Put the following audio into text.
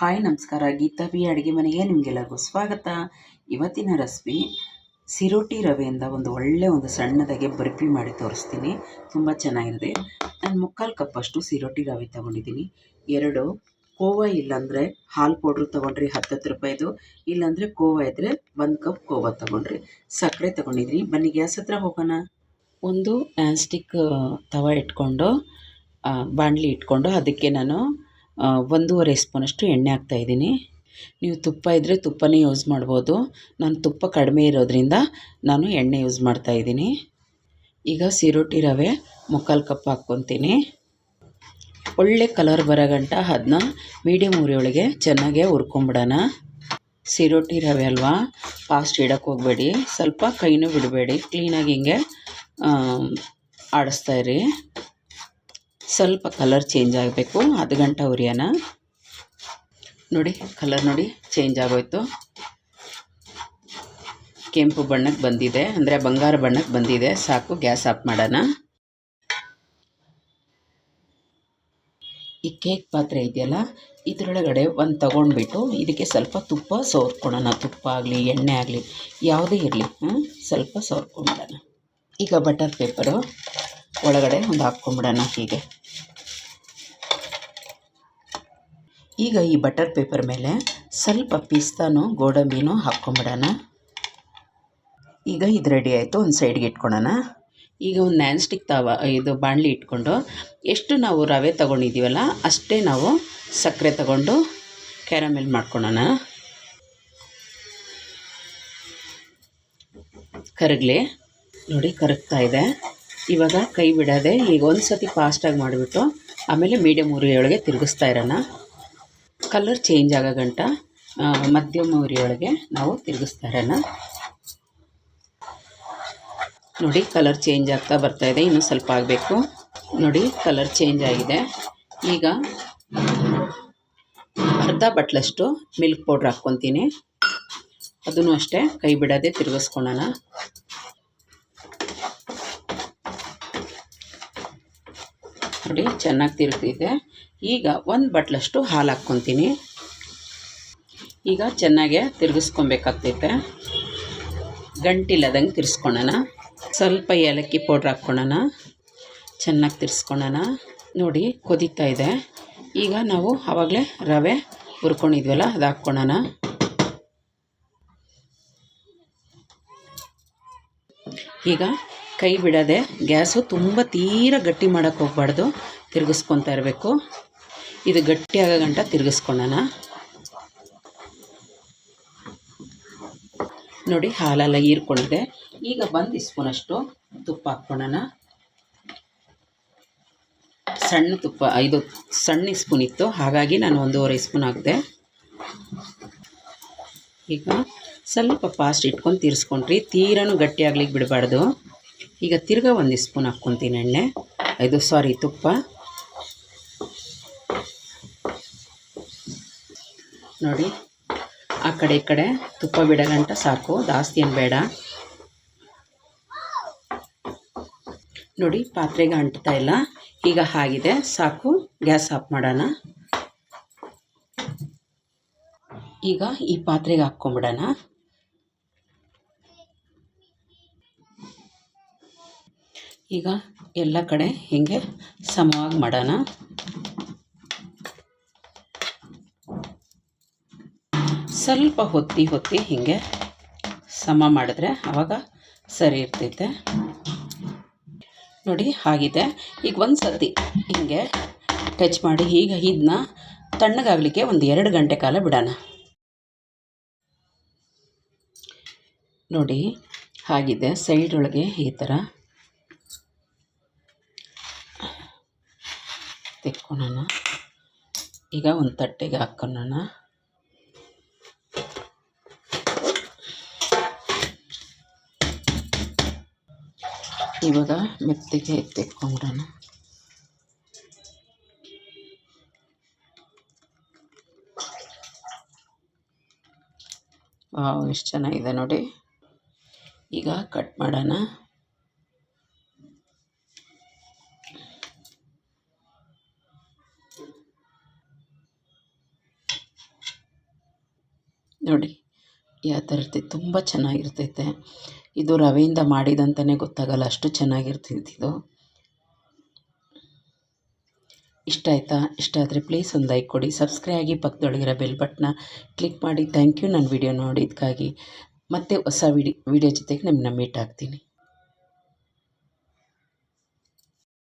Hi ನಮಸ್ಕಾರ, Geetha B ಅಡುಗೆ ಮನೆಗೆ ನಿಮಗೆಲ್ಲರಿಗೂ ಸ್ವಾಗತ. ಇವತ್ತಿನ ರೆಸಿಪಿ ಸಿರೋಟಿ ರವೆಯಿಂದ ಒಂದು ಒಳ್ಳೆ ಒಂದು ಸಣ್ಣದಾಗೆ ಬರ್ಫಿ ಮಾಡಿ ತೋರಿಸ್ತೀನಿ. ತುಂಬ ಚೆನ್ನಾಗಿದೆ. ನಾನು ಮುಕ್ಕಾಲು ಕಪ್ಪಷ್ಟು ಸಿರೋಟಿ ರವೆ ತೊಗೊಂಡಿದ್ದೀನಿ. ಎರಡು, ಕೋವಾ ಇಲ್ಲಾಂದರೆ ಹಾಲು ಪೌಡ್ರ್ ತೊಗೊಂಡ್ರಿ ಹತ್ತತ್ತು ರೂಪಾಯಿದು ಇಲ್ಲಾಂದರೆ ಕೋವಾ ಇದ್ದರೆ ಒಂದು ಕಪ್ ಕೋವಾ ತೊಗೊಂಡ್ರಿ. ಸಕ್ಕರೆ ತೊಗೊಂಡಿದ್ದೀನಿ ಬನ್ನಿ ಗ್ಯಾಸ್ ಹತ್ರ ಹೋಗೋಣ. ಒಂದು ಸ್ಟಿಕ್ ತವ ಇಟ್ಕೊಂಡು ಬಾಣಲಿ ಇಟ್ಕೊಂಡು ಅದಕ್ಕೆ ನಾನು ಒಂದೂವರೆ ಸ್ಪೂನಷ್ಟು ಎಣ್ಣೆ ಹಾಕ್ತಾಯಿದ್ದೀನಿ ನೀವು ತುಪ್ಪ ಇದ್ದರೆ ತುಪ್ಪನೇ ಯೂಸ್ ಮಾಡ್ಬೋದು. ನಾನು ತುಪ್ಪ ಕಡಿಮೆ ಇರೋದ್ರಿಂದ ನಾನು ಎಣ್ಣೆ ಯೂಸ್ ಮಾಡ್ತಾಯಿದ್ದೀನಿ ಈಗ ಸಿರೋಟಿ ರವೆ, ಮುಕ್ಕಾಲು ಕಪ್ ಹಾಕ್ಕೊತೀನಿ. ಒಳ್ಳೆ ಕಲರ್ ಬರೋ ಗಂಟ ಅದನ್ನ ಮೀಡಿಯಮ್ ಉರಿಯೊಳಗೆ ಚೆನ್ನಾಗೆ ಹುರ್ಕೊಂಬಿಡೋಣ. ಸಿರೋಟಿ ರವೆ ಅಲ್ವಾ? ಫಾಸ್ಟ್ ಇಡೋಕ್ಕೆ ಹೋಗಬೇಡಿ. ಸ್ವಲ್ಪ ಕೈನೂ ಬಿಡಬೇಡಿ. ಕ್ಲೀನಾಗಿ ಹಿಂಗೆ ಆಡಿಸ್ತಾ ಇರಿ. ಸ್ವಲ್ಪ ಕಲರ್ ಚೇಂಜ್ ಆಗಬೇಕು. ಅದು ಗಂಟ ಉರಿಯೋಣ. ನೋಡಿ ಕಲರ್ ನೋಡಿ ಚೇಂಜ್ ಆಗೋಯ್ತು. ಕೆಂಪು ಬಣ್ಣಕ್ಕೆ ಬಂದಿದೆ. ಅಂದರೆ ಬಂಗಾರ ಬಣ್ಣಕ್ಕೆ ಬಂದಿದೆ. ಸಾಕು, ಗ್ಯಾಸ್ ಆಫ್ ಮಾಡೋಣ. ಈ ಕೇಕ್ ಪಾತ್ರೆ ಇದೆಯಲ್ಲ, ಇದರೊಳಗಡೆ ಒಂದು ತೊಗೊಂಡ್ಬಿಟ್ಟು ಇದಕ್ಕೆ ಸ್ವಲ್ಪ ತುಪ್ಪ ಸೋರ್ಕೊಳ್ಳೋಣ ತುಪ್ಪ ಆಗಲಿ, ಎಣ್ಣೆ ಆಗಲಿ, ಯಾವುದೇ ಇರಲಿ ಸ್ವಲ್ಪ ಸೋರ್ಕೊಂಬಿಡೋಣ ಈಗ ಬಟರ್ ಪೇಪರು ಒಳಗಡೆ ಒಂದು ಹಾಕ್ಕೊಂಬಿಡೋಣ ಹೀಗೆ. ಈಗ ಈ ಬಟರ್ ಪೇಪರ್ ಮೇಲೆ ಸ್ವಲ್ಪ ಪಿಸ್ತಾನು, ಗೋಡಂಬಿನೂ ಹಾಕ್ಕೊಂಬಿಡೋಣ. ಈಗ ಇದು ರೆಡಿ ಆಯಿತು, ಒಂದು ಸೈಡ್ಗೆ ಇಟ್ಕೊಳ್ಳೋಣ ಈಗ ಒಂದು ನ್ಯಾನ್ ಸ್ಟಿಕ್ ತವ, ಇದು ಬಾಣಲಿ ಇಟ್ಕೊಂಡು, ಎಷ್ಟು ನಾವು ರವೆ ತೊಗೊಂಡಿದ್ದೀವಲ್ಲ ಅಷ್ಟೇ ನಾವು ಸಕ್ಕರೆ ತಗೊಂಡು ಕ್ಯಾರಮೆಲ್ ಮಾಡ್ಕೊಳ್ಳೋಣ ಕರಗಲಿ. ನೋಡಿ, ಕರಗ್ತಾ ಇದೆ. ಇವಾಗ ಕೈ ಬಿಡದೆ ಈಗ ಒಂದು ಸತಿ ಫಾಸ್ಟಾಗಿ ಮಾಡಿಬಿಟ್ಟು, ಆಮೇಲೆ ಮೀಡಿಯಮ್ ಉರಿಯೊಳಗೆ ತಿರುಗಿಸ್ತಾ ಇರೋಣ. ಕಲರ್ ಚೇಂಜ್ ಆಗೋ ಗಂಟ ಮಧ್ಯಮ ಉರಿಯೊಳಗೆ ನಾವು ತಿರುಗಿಸ್ತಾ ಇರೋಣ. ನೋಡಿ, ಕಲರ್ ಚೇಂಜ್ ಆಗ್ತಾ ಬರ್ತಾ ಇದೆ, ಇನ್ನೂ ಸ್ವಲ್ಪ ಆಗಬೇಕು. ನೋಡಿ, ಕಲರ್ ಚೇಂಜ್ ಆಗಿದೆ. ಈಗ ಅರ್ಧ ಬಟ್ಲಷ್ಟು ಮಿಲ್ಕ್ ಪೌಡ್ರ್ ಹಾಕ್ಕೊತೀನಿ. ಅದನ್ನು ಅಷ್ಟೇ ಕೈ ಬಿಡದೆ ತಿರುಗಿಸ್ಕೊಳ್ಳೋಣ ನೋಡಿ, ಚೆನ್ನಾಗಿ ತಿರುಗ್ತಿದೆ. ಈಗ ಒಂದು ಬಟ್ಲಷ್ಟು ಹಾಲು ಹಾಕ್ಕೊತೀನಿ. ಈಗ ಚೆನ್ನಾಗೆ ತಿರುಗಿಸ್ಕೊಬೇಕಾಗ್ತೈತೆ. ಗಂಟಿಲ್ಲದಂಗೆ ತಿರ್ಸ್ಕೊಳ್ಳೋಣ ಸ್ವಲ್ಪ ಏಲಕ್ಕಿ ಪೌಡ್ರ್ ಹಾಕ್ಕೊಳ್ಳೋಣ ಚೆನ್ನಾಗಿ ತಿರ್ಸ್ಕೊಳ್ಳೋಣ ನೋಡಿ, ಕೊದಿತಾ ಇದೆ. ಈಗ ನಾವು ಆವಾಗಲೇ ರವೆ ಹುರ್ಕೊಂಡಿದ್ವಲ್ಲ, ಅದು ಹಾಕ್ಕೊಳ್ಳೋಣ ಈಗ ಕೈ ಬಿಡದೆ ಗ್ಯಾಸು ತುಂಬ ತೀರ ಗಟ್ಟಿ ಮಾಡೋಕ್ಕೆ ಹೋಗ್ಬಾರ್ದು. ತಿರುಗಿಸ್ಕೊತಾ ಇರಬೇಕು. ಇದು ಗಟ್ಟಿ ಆಗೋ ಗಂಟ ತಿರುಗಿಸ್ಕೊಳ್ಳೋಣ. ನೋಡಿ, ಹಾಲೆಲ್ಲ ಹೀರ್ಕೊಂಡಿದೆ. ಈಗ ಬಂದು ಸ್ಪೂನಷ್ಟು ತುಪ್ಪ ಹಾಕ್ಕೊಳ್ಳೋಣ. ಸಣ್ಣ ತುಪ್ಪ ಇದು ಸಣ್ಣ ಸ್ಪೂನ್ ಇತ್ತು. ಹಾಗಾಗಿ ನಾನು ಒಂದೂವರೆ ಸ್ಪೂನ್ ಹಾಕಿದೆ. ಈಗ ಸ್ವಲ್ಪ ಫಾಸ್ಟ್ ಇಟ್ಕೊಂಡು ತೀರಿಸ್ಕೊಂಡ್ರಿ. ತೀರನೂ ಗಟ್ಟಿ ಆಗ್ಲಿಕ್ಕೆ ಬಿಡಬಾರ್ದು. ಈಗ ತಿರ್ಗಾ ಒಂದು ಸ್ಪೂನ್ ಹಾಕ್ಕೊತೀನಿ ಎಣ್ಣೆ. ಇದು ಸಾರಿ ತುಪ್ಪ. ನೋಡಿ. ಆ ಕಡೆ ಈ ಕಡೆ ತುಪ್ಪ ಬಿಡಗಂಟ ಸಾಕು. ಜಾಸ್ತಿ ಏನು ಬೇಡ. ನೋಡಿ, ಪಾತ್ರೆಗೆ ಅಂಟ್ತಾ ಇಲ್ಲ. ಈಗ ಆಗಿದೆ ಸಾಕು. ಗ್ಯಾಸ್ ಆಫ್ ಮಾಡೋಣ. ಈಗ ಈ ಪಾತ್ರೆಗೆ ಹಾಕ್ಕೊಂಬಿಡೋಣ. ಈಗ ಎಲ್ಲ ಕಡೆ ಹಿಂಗೆ ಸಮವಾಗಿ ಮಾಡೋಣ. ಸ್ವಲ್ಪ ಹೊತ್ತಿ ಹೊತ್ತಿ ಹೀಗೆ ಸಮ ಮಾಡಿದ್ರೆ ಆವಾಗ ಸರಿ ಇರ್ತೈತೆ. ನೋಡಿ ಆಗಿದೆ. ಈಗ ಒಂದು ಸತಿ ಹೀಗೆ ಟಚ್ ಮಾಡಿ ಈಗ ಇದನ್ನ ತಣ್ಣಗಾಗಲಿಕ್ಕೆ ಒಂದು ಎರಡು ಗಂಟೆ ಕಾಲ ಬಿಡೋಣ. ನೋಡಿ ಆಗಿದೆ ಸೈಡ್ ಒಳಗೆ ಈ ಥರ ತೆಕ್ಕೊಳೋಣ. ಈಗ ಒಂದು ತಟ್ಟೆಗೆ ಹಾಕ್ಕೊಳ್ಳೋಣ ಇವಾಗ ಮೆತ್ತಗೆ ತೆಕ್ಕೊಂಬಿಡೋಣ ವಾವ್, ಎಷ್ಟು ಚೆನ್ನಾಗಿದೆ ನೋಡಿ. ಈಗ ಕಟ್ ಮಾಡೋಣ. ನೋಡಿ ಯಾವ ಥರ ಇರ್ತೈತೆ ತುಂಬ ಚೆನ್ನಾಗಿರ್ತೈತೆ. ಇದು ರವೆಯಿಂದ ಮಾಡಿದಂತಲೇ ಗೊತ್ತಾಗಲ್ಲ, ಅಷ್ಟು ಚೆನ್ನಾಗಿರ್ತಿದ್ದು ಇಷ್ಟ ಆಯಿತಾ? ಇಷ್ಟ ಆದರೆ ಪ್ಲೀಸ್ ಒಂದು ಲೈಕ್ ಕೊಡಿ. ಸಬ್ಸ್ಕ್ರೈಬ್ ಆಗಿ ಪಕ್ಕದೊಳಗಿರೋ ಬೆಲ್ ಬಟ್ನ ಕ್ಲಿಕ್ ಮಾಡಿ. ಥ್ಯಾಂಕ್ ಯು ನನ್ನ ವಿಡಿಯೋ ನೋಡಿದ್ದಕ್ಕಾಗಿ ಮತ್ತೆ ಹೊಸ ವಿಡಿ ವಿಡಿಯೋ ಜೊತೆಗೆ ನಿಮ್ಮನ್ನ ಮೀಟ್ ಆಗ್ತೀನಿ.